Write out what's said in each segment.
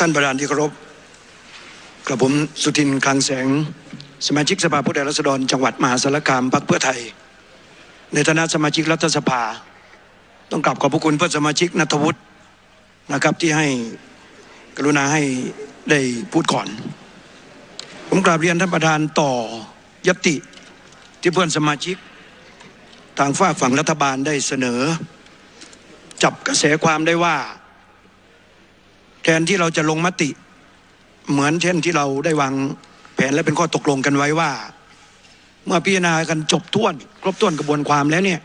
ท่านประธานที่เคารพกระผมสุทินคลังแสง สมาชิกสภาผู้แทนราษฎร จังหวัดมหาสารคามพรรคเพื่อไทย ในฐานะสมาชิกรัฐสภา ต้องกลับขอบพระคุณเพื่อนสมาชิกนัทวุฒินะครับที่ให้กรุณาให้ได้พูดก่อน ผมกราบเรียนท่านประธานต่อยติที่เพื่อนสมาชิกทางฝาฝั่งรัฐบาลได้เสนอ จับกระแสความได้ว่า แทนที่เราจะลงมติ เหมือนเช่นที่เราได้วางแผนและเป็นข้อตกลงกันไว้ว่า เมื่อพิจารณากันจบท้วน ครบถ้วนกระบวนความแล้วเนี่ย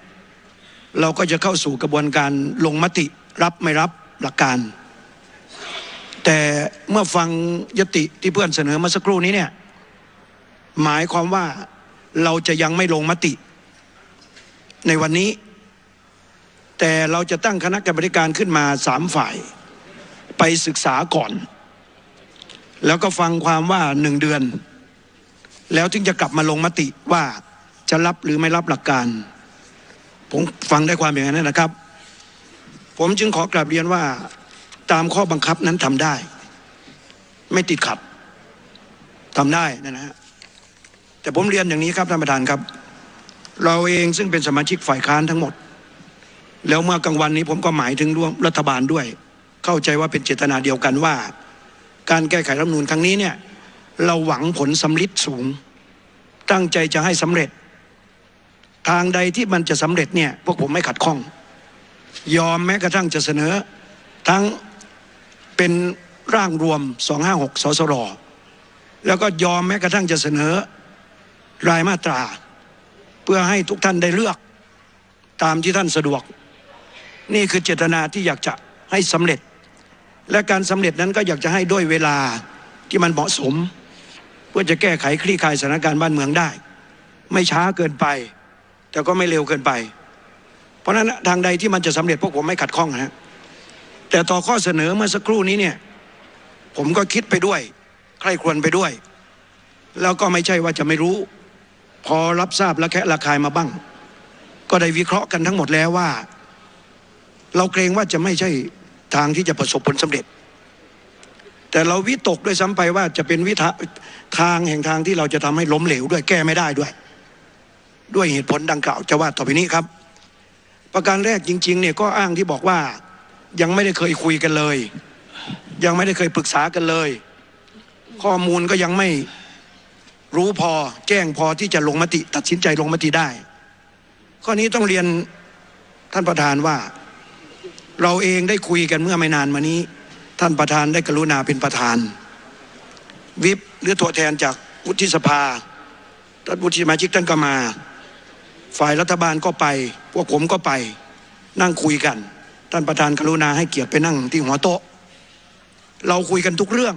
เราก็จะเข้าสู่กระบวนการลงมติรับไม่รับหลักการ แต่เมื่อฟังยติที่เพื่อนเสนอมาสักครู่นี้เนี่ยหมายความว่าเราจะยังไม่ลงมติ ในวันนี้ แต่เราจะตั้งคณะกรรมการขึ้นมาสามฝ่าย ไปศึกษาก่อน แล้วก็ฟังความว่าหนึ่งเดือน แล้วถึงจะกลับมาลงมติว่าจะรับหรือไม่รับหลักการ ผมฟังได้ความอย่างนั้นนะครับ ผมจึงขอกราบเรียนว่าตามข้อบังคับนั้นทำได้ ไม่ติดขัดทำได้นะฮะแต่ผมเรียนอย่างนี้ครับท่านประธานครับ เราเองซึ่งเป็นสมาชิกฝ่ายค้านทั้งหมด แล้วเมื่อกลางวันนี้ผมก็หมายถึงร่วมรัฐบาลด้วย เข้าใจว่าเป็นเจตนาเดียวกันว่า การแก้ไขรัฐมนูญครั้งนี้เนี่ยเราหวังผลสำลิดสูง ตั้งใจจะให้สำเร็จ ทางใดที่มันจะสำเร็จเนี่ยพวกผมไม่ขัดข้อง ยอมแม้กระทั่งจะเสนอ ทั้งเป็นร่างรวม 256สสรแล้วก็ยอมแม้กระทั่งจะเสนอรายมาตรา เพื่อให้ทุกท่านได้เลือกตามที่ท่านสะดวก นี่คือเจตนาที่อยากจะให้สำเร็จ และการสำเร็จนั้นก็อยากจะให้ด้วยเวลาที่มันเหมาะสม เพื่อจะแก้ไขคลี่คลายสถานการณ์บ้านเมืองได้ ไม่ช้าเกินไป แต่ก็ไม่เร็วเกินไป เพราะฉะนั้นทางใดที่มันจะสำเร็จพวกผมไม่ขัดข้องนะฮะแต่ต่อข้อเสนอเมื่อสักครู่นี้เนี่ยผมก็คิดไปด้วย ใคร่ครวญไปด้วย แล้วก็ไม่ใช่ว่าจะไม่รู้ พอรับทราบและแคะระคายมาบ้าง ก็ได้วิเคราะห์กันทั้งหมดแล้วว่า เราเกรงว่าจะไม่ใช่ ทางที่จะประสบผลสำเร็จ แต่เราวิตกด้วยซ้ำไปว่าจะเป็นวิธาทางแห่งทางที่เราจะทำให้ล้มเหลวด้วยแก้ไม่ได้ด้วย ด้วยเหตุผลดังกล่าวจะว่าต่อไปนี้ครับ ประการแรกจริง ๆ เนี่ยก็อ้างที่บอกว่ายังไม่ได้เคยคุยกันเลย ยังไม่ได้เคยปรึกษากันเลย ข้อมูลก็ยังไม่รู้พอแจ้งพอที่จะลงมติ ตัดสินใจลงมติได้ ข้อนี้ต้องเรียนท่านประธานว่า เราเองได้คุยกันเมื่อไม่นานมานี้ ท่านประธานได้กรุณาเป็นประธาน วิปหรือตัวแทนจากวุฒิสภาท่านวุฒิสมาชิกท่านก็มา ฝ่ายรัฐบาลก็ไป พวกผมก็ไป นั่งคุยกัน ท่านประธานกรุณาให้เกียรติไปนั่งที่หัวโต๊ะ เราคุยกันทุกเรื่อง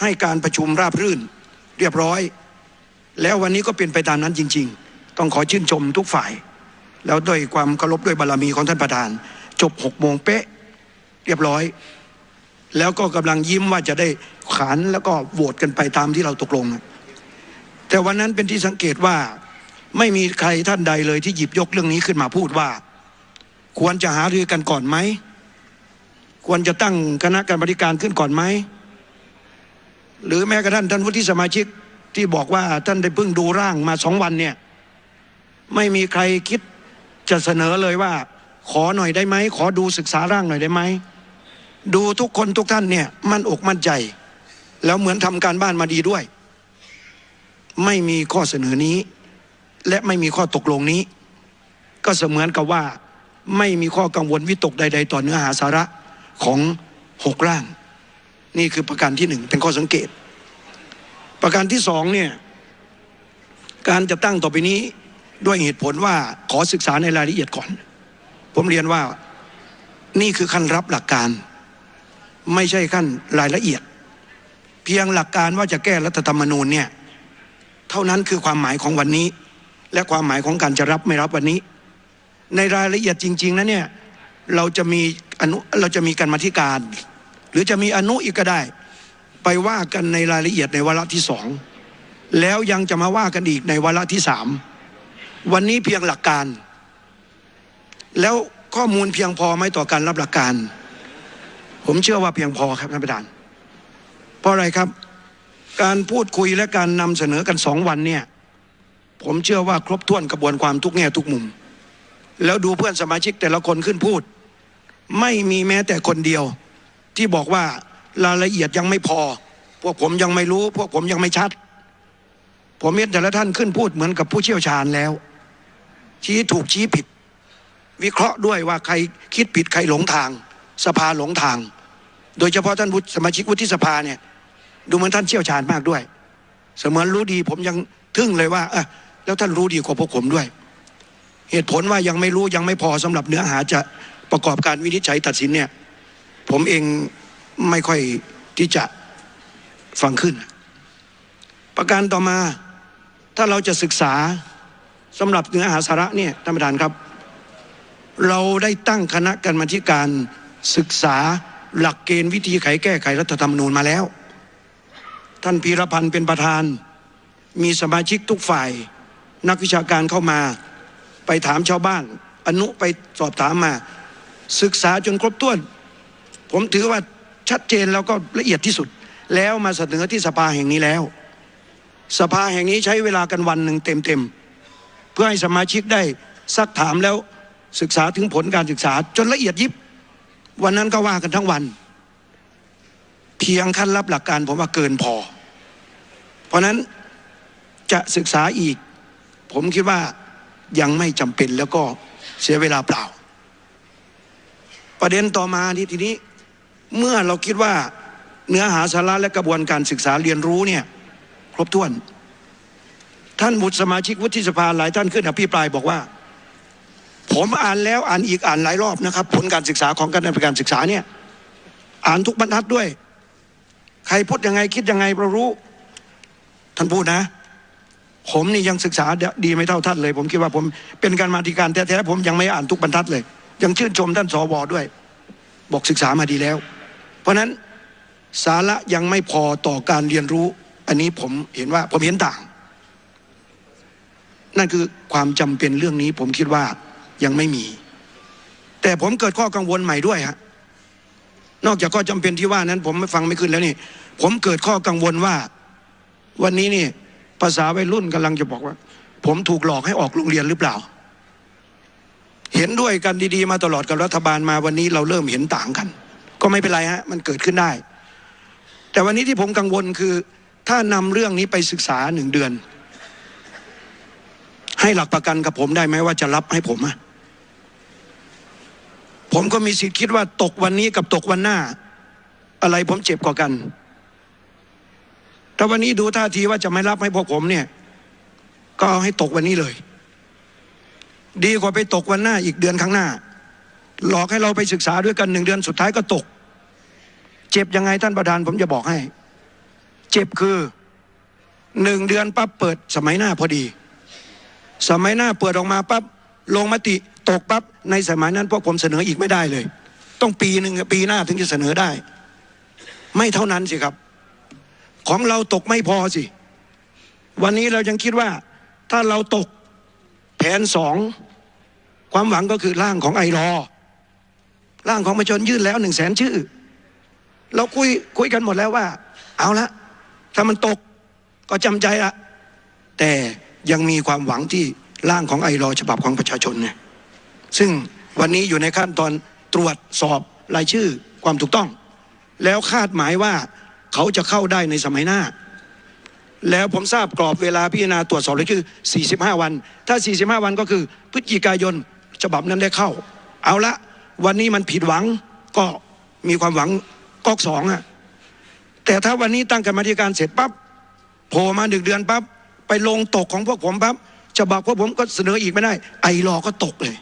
ให้การประชุมราบรื่น เรียบร้อย แล้ววันนี้ก็เป็นไปตามนั้นจริง ๆ ต้องขอชื่นชมทุกฝ่าย แล้วด้วยความเคารพด้วยบารรมีของท่านประธาน จบหกโมงเป๊ะ เรียบร้อย แล้วก็กำลังยิ้มว่าจะได้ขานแล้วก็โหวตกันไปตามที่เราตกลง แต่วันนั้นเป็นที่สังเกตว่าไม่มีใครท่านใดเลยที่หยิบยกเรื่องนี้ขึ้นมาพูดว่า ควรจะหารือกันก่อนไหม ควรจะตั้งคณะกรรมการขึ้นก่อนไหม หรือแม้กระทั่งท่านวุฒิสมาชิกที่บอกว่าท่านได้เพิ่งดูร่างมาสองวันเนี่ย ไม่มีใครคิดจะเสนอเลยว่า ขอหน่อยได้ไหม ขอดูศึกษาร่างหน่อยได้ไหม ดูทุกคนทุกท่านเนี่ย มั่นอกมั่นใจ แล้วเหมือนทำการบ้านมาดีด้วย ไม่มีข้อเสนอนี้ และไม่มีข้อตกลงนี้ ก็เสมือนกับว่าไม่มีข้อกังวลวิตกใด ๆ ต่อเนื้อหาสาระของหกร่าง นี่คือประการที่หนึ่งเป็นข้อสังเกต ประการที่สองเนี่ยการจะตั้งต่อไปนี้ด้วยเหตุผลว่าขอศึกษาในรายละเอียดก่อน ผมเรียนว่านี่คือขั้นรับหลักการ ไม่ใช่ขั้นรายละเอียด เพียงหลักการว่าจะแก้รัฐธรรมนูญเนี่ยเท่านั้นคือความหมายของวันนี้ และความหมายของการจะรับไม่รับวันนี้ ในรายละเอียดจริง ๆนะเนี่ยเราจะมีอนุเราจะมีการมาธิการ หรือจะมีอนุอีกก็ได้ ไปว่ากันในรายละเอียดในวาระที่สองแล้วยังจะมาว่ากันอีกในวาระที่สามวันนี้เพียงหลักการ แล้วข้อมูลเพียงพอไหมต่อการรับหลักการ ผมเชื่อว่าเพียงพอครับท่านประธาน เพราะอะไรครับ การพูดคุยและการนำเสนอกันสองวันเนี่ย ผมเชื่อว่าครบถ้วนกระบวนความทุกแง่ทุกมุม แล้วดูเพื่อนสมาชิกแต่ละคนขึ้นพูด ไม่มีแม้แต่คนเดียว ที่บอกว่ารายละเอียดยังไม่พอ พวกผมยังไม่รู้ พวกผมยังไม่ชัด ผมเห็นแต่ละท่านขึ้นพูดเหมือนกับผู้เชี่ยวชาญแล้ว ชี้ถูกชี้ผิด วิเคราะห์ด้วยว่าใครคิดผิดใครหลงทาง สภาหลงทาง โดยเฉพาะท่านวุฒิสมาชิกวุฒิสภาเนี่ยดูเหมือนท่านเชี่ยวชาญมากด้วย เสมือนรู้ดีผมยังทึ่งเลยว่าเออแล้วท่านรู้ดีกว่าพวกผมด้วย เหตุผลว่ายังไม่รู้ยังไม่พอสำหรับเนื้อหาจะประกอบการวินิจฉัยตัดสินเนี่ยผมเองไม่ค่อยที่จะฟังขึ้น ประการต่อมาถ้าเราจะศึกษาสำหรับเนื้อหาสาระเนี่ยท่านประธานครับ เราได้ตั้งคณะกรรมาธิการศึกษาหลักเกณฑ์วิธีไขแก้ไขรัฐธรรมนูญมาแล้ว ท่านพีรพันธ์เป็นประธาน มีสมาชิกทุกฝ่าย นักวิชาการเข้ามา ไปถามชาวบ้าน อนุไปสอบถามมา ศึกษาจนครบถ้วน ผมถือว่าชัดเจนแล้วก็ละเอียดที่สุด แล้วมาเสนอที่สภาแห่งนี้แล้ว สภาแห่งนี้ใช้เวลากันวันหนึ่งเต็มๆเพื่อให้สมาชิกได้ซักถามแล้ว ศึกษาถึงผลการศึกษาจนละเอียดยิบ วันนั้นก็ว่ากันทั้งวัน เพียงขั้นรับหลักการผมว่าเกินพอ เพราะนั้นจะศึกษาอีก ผมคิดว่ายังไม่จำเป็นแล้วก็เสียเวลาเปล่า ประเด็นต่อมาที่ทีนี้เมื่อเราคิดว่าเนื้อหาสาระและกระบวนการศึกษาเรียนรู้เนี่ยครบถ้วน ท่านบุตรสมาชิกวุฒิสภาหลายท่านขึ้นอภิปรายบอกว่า ผมอ่านแล้วอ่านอีกอ่านหลายรอบนะครับ ผลการศึกษาของการดำเนินการศึกษาเนี่ยอ่านทุกบรรทัดด้วย ใครพูดยังไงคิดยังไงเรารู้ ท่านพูดนะ ผมนี่ยังศึกษาดีไม่เท่าท่านเลย ผมคิดว่าผมเป็นการมาธิการแท้ๆผมยังไม่อ่านทุกบรรทัดเลย ยังชื่นชมท่านสวด้วย บอกศึกษามาดีแล้ว เพราะฉะนั้นสาระยังไม่พอต่อการเรียนรู้ อันนี้ผมเห็นว่าผมเห็นต่าง นั่นคือความจำเป็นเรื่องนี้ผมคิดว่า ยังไม่มี แต่ผมเกิดข้อกังวลใหม่ด้วยฮะนอกจากข้อจำเป็นที่ว่านั้น ผมไม่ฟังไม่ขึ้นแล้วนี่ ผมเกิดข้อกังวลว่า วันนี้นี่ ภาษาวัยรุ่นกำลังจะบอกว่า ผมถูกหลอกให้ออกโรงเรียนหรือเปล่า เห็นด้วยกันดีๆมาตลอดกับรัฐบาลมาวันนี้เราเริ่มเห็นต่างกัน ก็ไม่เป็นไรฮะมันเกิดขึ้นได้ แต่วันนี้ที่ผมกังวลคือ ถ้านำเรื่องนี้ไปศึกษาหนึ่งเดือน ให้หลักประกันกับผมได้ไหมว่าจะรับให้ผมอะ ผมก็มีสิทธิ์คิดว่าตกวันนี้กับตกวันหน้า อะไรผมเจ็บกว่ากัน ถ้าวันนี้ดูท่าทีว่าจะไม่รับให้พวกผมเนี่ย ก็เอาให้ตกวันนี้เลย ดีกว่าไปตกวันหน้าอีกเดือนข้างหน้า หลอกให้เราไปศึกษาด้วยกันหนึ่งเดือนสุดท้ายก็ตก เจ็บยังไงท่านประธานผมจะบอกให้ เจ็บคือหนึ่งเดือนปั๊บเปิดสมัยหน้าพอดี สมัยหน้าเปิดออกมาปั๊บลงมติ ตกปั๊บในสมัยนั้นพวกผมเสนออีกไม่ได้เลย ต้องปีหนึ่งปีหน้าถึงจะเสนอได้ ไม่เท่านั้นสิครับ ของเราตกไม่พอสิ วันนี้เรายังคิดว่า ถ้าเราตกแผนสองความหวังก็คือร่างของไอรอร่างของประชาชนยื่นแล้วหนึ่งแสนชื่อ เราคุยคุยกันหมดแล้วว่า เอาละถ้ามันตกก็จำใจละแต่ยังมีความหวังที่ร่างของไอรอฉบับของประชาชนเนี่ย ซึ่งวันนี้อยู่ในขั้นตอนตรวจสอบรายชื่อความถูกต้อง แล้วคาดหมายว่าเขาจะเข้าได้ในสมัยหน้า แล้วผมทราบกรอบเวลาพิจารณาตรวจสอบรายชื่อ 45 วัน ถ้า 45 วันก็คือพฤศจิกายนฉบับนั้นได้เข้า เอาละวันนี้มันผิดหวังก็มีความหวังก๊อกสองอะแต่ถ้าวันนี้ตั้งกรรมธิการเสร็จปั๊บโผล่มาหนึ่งเดือนปั๊บไปลงตกของพวกผมปั๊บฉบับพวกผมก็เสนออีกไม่ได้ ไอรอก็ตกเลย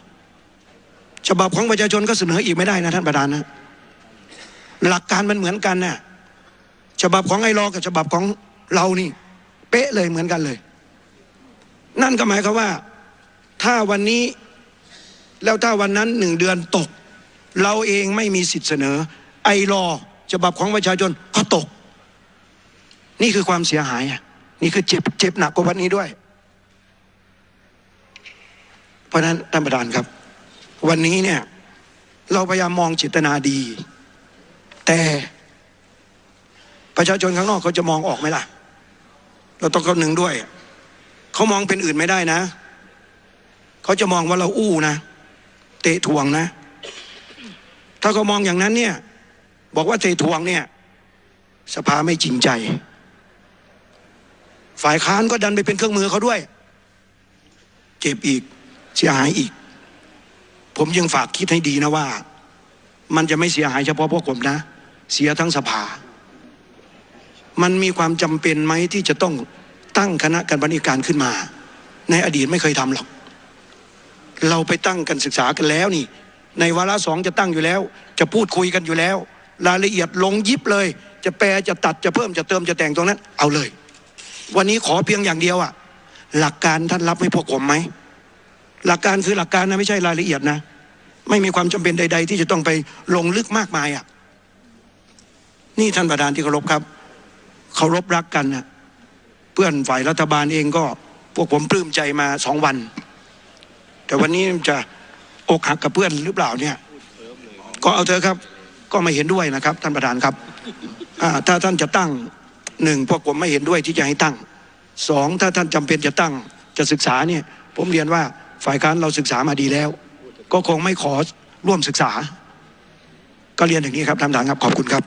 ฉบับของประชาชนก็เสนออีกไม่ได้นะท่านประธานนะหลักการมันเหมือนกันนะ่ะฉบับของไอรอกับฉบับของเรานี่ เป๊ะเลยเหมือนกันเลย นั่นก็หมายความว่า ถ้าวันนี้แล้วถ้าวันนั้นหนึ่งเดือนตก เราเองไม่มีสิทธิ์เสนอ ไอรอฉบับของประชาชนก็ตก นี่คือความเสียหายอะนี่คือเจ็บเจ็บหนักกว่าวันนี้ด้วย เพราะนั้นท่านประธานครับ วันนี้เนี่ยเราพยายามมองเจตนาดี แต่ปประชาชนข้างนอกเขาจะมองออกไหมล่ะ เราต้องคำนึงด้วย เขามองเป็นอื่นไม่ได้นะ เขาจะมองว่าเราอู้นะ เตะทวงนะ ถ้าเขามองอย่างนั้นเนี่ย บอกว่าเตะทวงเนี่ย สภาไม่จริงใจ ฝ่ายค้านก็ดันไปเป็นเครื่องมือเขาด้วย เจ็บอีกเสียหายอีก ผมยังฝากคิดให้ดีนะว่า มันจะไม่เสียหายเฉพาะพวกผมนะ เสียทั้งสภา มันมีความจำเป็นไหมที่จะต้องตั้งคณะกรรมาธิการขึ้นมา ในอดีตไม่เคยทำหรอก เราไปตั้งกันศึกษากันแล้วนี่ ในวาระสองจะตั้งอยู่แล้ว จะพูดคุยกันอยู่แล้ว รายละเอียดลงยิบเลย จะแปลจะตัดจะเพิ่มจะเติมจะแต่งตรงนั้น เอาเลย วันนี้ขอเพียงอย่างเดียวอะหลักการท่านรับให้พวกผมไหม หลักการคือหลักการนะไม่ใช่รายละเอียดนะ ไม่มีความจำเป็นใด ๆ ที่จะต้องไปลงลึกมากมายอะนี่ท่านประธานที่เคารพครับเคารพรักกันนะเพื่อนฝ่ายรัฐบาลเองก็พวกผมปลื้มใจมาสองวัน แต่วันนี้จะอกหักกับเพื่อนหรือเปล่าเนี่ย ก็เอาเถอะครับ ก็ไม่เห็นด้วยนะครับ ท่านประธานครับถ้าท่านจะตั้งหนึ่งพวกผมไม่เห็นด้วยที่จะให้ตั้งสองถ้าท่านจำเป็นจะตั้งจะศึกษาเนี่ย ผมเรียนว่า ฝ่ายค้านเราศึกษามาดีแล้ว ก็คงไม่ขอร่วมศึกษา ก็เรียนอย่างนี้ครับท่านประธานครับขอบคุณครับ